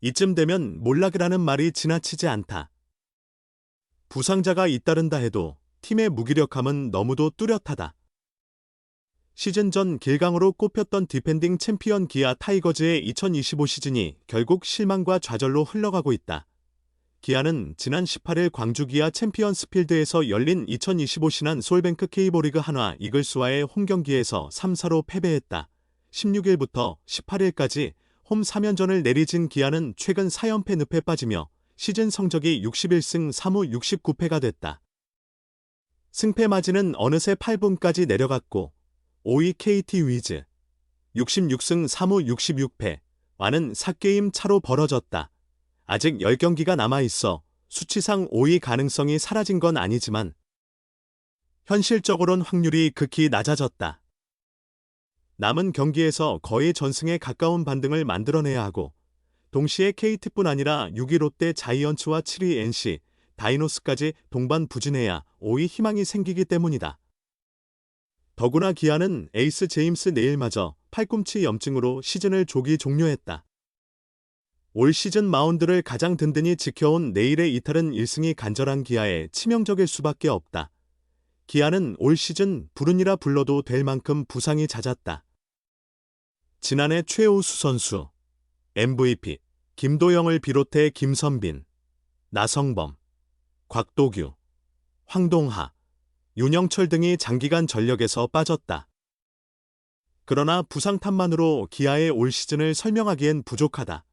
이쯤 되면 몰락이라는 말이 지나치지 않다. 부상자가 잇따른다 해도 팀의 무기력함은 너무도 뚜렷하다. 시즌 전 길강으로 꼽혔던 디펜딩 챔피언 기아 타이거즈의 2025 시즌이 결국 실망과 좌절로 흘러가고 있다. 기아는 지난 18일 광주 기아 챔피언스필드에서 열린 2025 신한 솔뱅크 K보리그 한화 이글스와의 홈 경기에서 3사로 패배했다. 16일부터 18일까지 홈 3연전을 내리진 기아는 최근 4연패 늪에 빠지며 시즌 성적이 61승 3무 69패가 됐다. 승패 마진은 어느새 8분까지 내려갔고 5위 KT 위즈 66승 3무 66패 와는 4게임 차로 벌어졌다. 아직 10경기가 남아있어 수치상 5위 가능성이 사라진 건 아니지만 현실적으로는 확률이 극히 낮아졌다. 남은 경기에서 거의 전승에 가까운 반등을 만들어내야 하고 동시에 KT뿐 아니라 6위 롯데 자이언츠와 7위 NC, 다이노스까지 동반 부진해야 5위 희망이 생기기 때문이다. 더구나 기아는 에이스 제임스 네일마저 팔꿈치 염증으로 시즌을 조기 종료했다. 올 시즌 마운드를 가장 든든히 지켜온 내일의 이탈은 1승이 간절한 기아에 치명적일 수밖에 없다. 기아는 올 시즌 불운이라 불러도 될 만큼 부상이 잦았다. 지난해 최우수 선수, MVP, 김도영을 비롯해 김선빈, 나성범, 곽도규, 황동하, 윤영철 등이 장기간 전력에서 빠졌다. 그러나 부상 탓만으로 기아의 올 시즌을 설명하기엔 부족하다.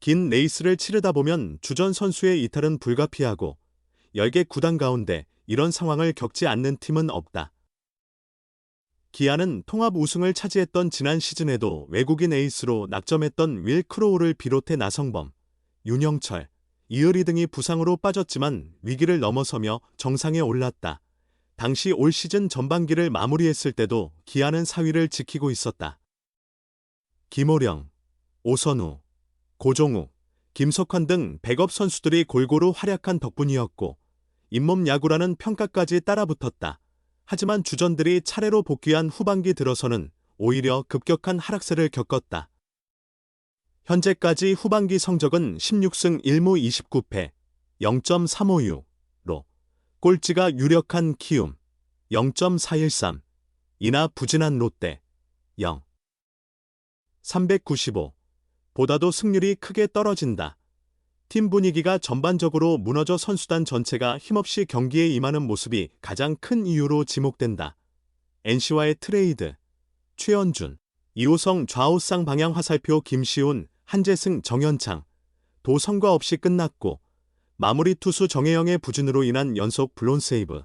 긴 레이스를 치르다 보면 주전 선수의 이탈은 불가피하고 10개 구단 가운데 이런 상황을 겪지 않는 팀은 없다. 기아는 통합 우승을 차지했던 지난 시즌에도 외국인 에이스로 낙점했던 윌 크로우를 비롯해 나성범, 윤영철, 이의리 등이 부상으로 빠졌지만 위기를 넘어서며 정상에 올랐다. 당시 올 시즌 전반기를 마무리했을 때도 기아는 4위를 지키고 있었다. 김호령, 오선우, 고종우, 김석환 등 백업 선수들이 골고루 활약한 덕분이었고 잇몸 야구라는 평가까지 따라붙었다. 하지만 주전들이 차례로 복귀한 후반기 들어서는 오히려 급격한 하락세를 겪었다. 현재까지 후반기 성적은 16승 1무 29패 0.356로 꼴찌가 유력한 키움 0.413 이나 부진한 롯데 0 395 보다도 승률이 크게 떨어진다. 팀 분위기가 전반적으로 무너져 선수단 전체가 힘없이 경기에 임하는 모습이 가장 큰 이유로 지목된다. NC와의 트레이드, 최현준, 이호성 좌우상 방향 화살표 김시훈, 한재승 정현창, 도성과 없이 끝났고 마무리 투수 정혜영의 부진으로 인한 연속 블론 세이브,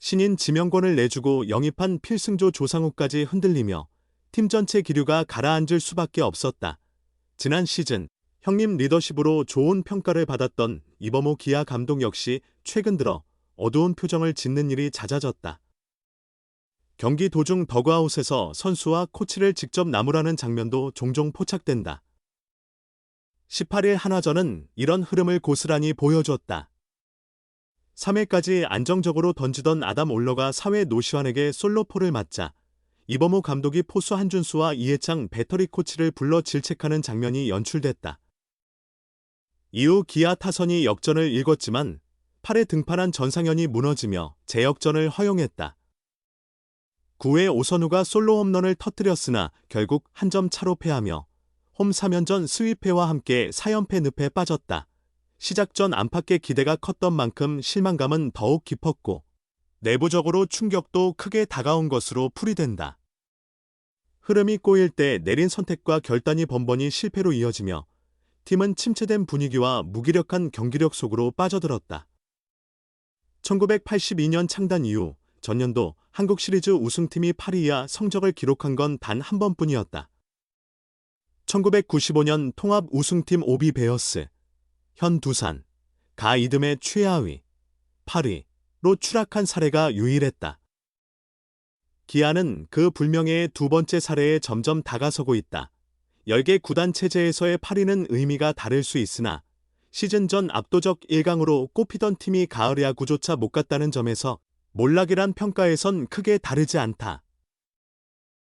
신인 지명권을 내주고 영입한 필승조 조상우까지 흔들리며 팀 전체 기류가 가라앉을 수밖에 없었다. 지난 시즌 형님 리더십으로 좋은 평가를 받았던 이범호 기아 감독 역시 최근 들어 어두운 표정을 짓는 일이 잦아졌다. 경기 도중 더그아웃에서 선수와 코치를 직접 나무라는 장면도 종종 포착된다. 18일 한화전은 이런 흐름을 고스란히 보여줬다. 3회까지 안정적으로 던지던 아담 올러가 4회 노시환에게 솔로포를 맞자 이범호 감독이 포수 한준수와 이해창 배터리 코치를 불러 질책하는 장면이 연출됐다. 이후 기아 타선이 역전을 읽었지만 8회 등판한 전상현이 무너지며 재역전을 허용했다. 9회 오선우가 솔로 홈런을 터뜨렸으나 결국 한 점 차로 패하며 홈 3연전 스위패와 함께 4연패 늪에 빠졌다. 시작 전 안팎의 기대가 컸던 만큼 실망감은 더욱 깊었고 내부적으로 충격도 크게 다가온 것으로 풀이된다. 흐름이 꼬일 때 내린 선택과 결단이 번번이 실패로 이어지며 팀은 침체된 분위기와 무기력한 경기력 속으로 빠져들었다. 1982년 창단 이후 전년도 한국 시리즈 우승팀이 8위 이하 성적을 기록한 건 단 한 번뿐이었다. 1995년 통합 우승팀 오비 베어스, 현 두산, 가 이듬해 최하위, 8위로 추락한 사례가 유일했다. 기아는 그 불명예의 두 번째 사례에 점점 다가서고 있다. 10개 구단 체제에서의 8위는 의미가 다를 수 있으나 시즌 전 압도적 1강으로 꼽히던 팀이 가을 야구조차 못 갔다는 점에서 몰락이란 평가에선 크게 다르지 않다.